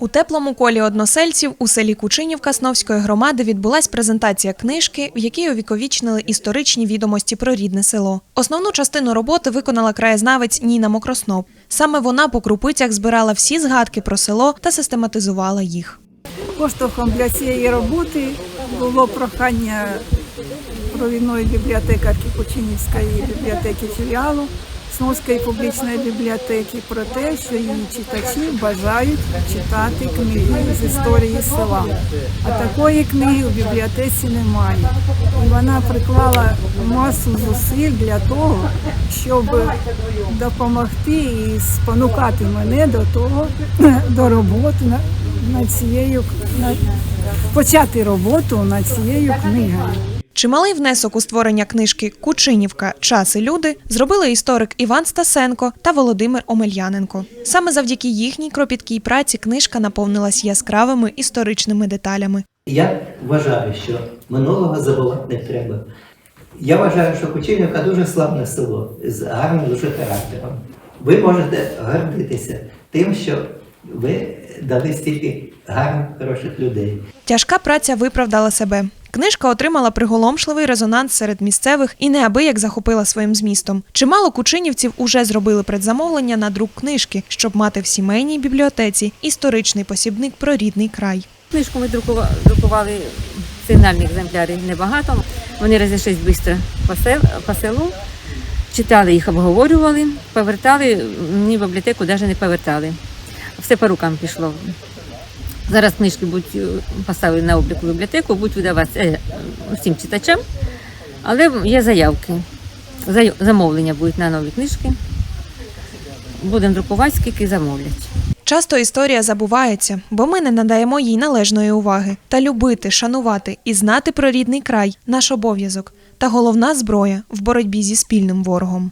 У теплому колі односельців у селі Кучинівка Сновської громади відбулась презентація книжки, в якій увіковічнили історичні відомості про рідне село. Основну частину роботи виконала краєзнавець Ніна Мокроснов. Саме вона по крупицях збирала всі згадки про село та систематизувала їх. Поштовхом для цієї роботи було прохання провідної бібліотекарки Кучинівської бібліотеки філіалу Сновської публічної бібліотеки про те, що її читачі бажають читати книги з історії села. А такої книги у бібліотеці немає. І вона приклала масу зусиль для того, щоб допомогти і спонукати мене до того, до роботи над цією над, почати роботу над цією книгою. Чималий внесок у створення книжки Кучинівка Час і люди зробили історик Іван Стасенко та Володимир Омельяненко. Саме завдяки їхній кропіткій праці книжка наповнилась яскравими історичними деталями. Я вважаю, що минулого забувати не треба. Я вважаю, що Кучинівка дуже славне село з гарним дуже характером. Ви можете гордитися тим, що ви дали стільки гарних, хороших людей. Тяжка праця виправдала себе. Книжка отримала приголомшливий резонанс серед місцевих і неабияк захопила своїм змістом. Чимало кучинівців уже зробили предзамовлення на друк книжки, щоб мати в сімейній бібліотеці історичний посібник про рідний край. Книжку ми друкува- друкували сигнальні екземпляри небагато. Вони розійшлись швидко по, сел, по селу. Читали їх, обговорювали, повертали, мені в бібліотеку навіть не повертали. Все по рукам пішло. Зараз книжки будуть е, поставлені на облік у бібліотеку, будуть видаватися е, всім читачам, але є заявки. Замовлення будуть на нові книжки. Будемо друкувати, скільки замовлять. Часто історія забувається, бо ми не надаємо їй належної уваги. Та любити, шанувати і знати про рідний край наш обов'язок та головна зброя в боротьбі зі спільним ворогом.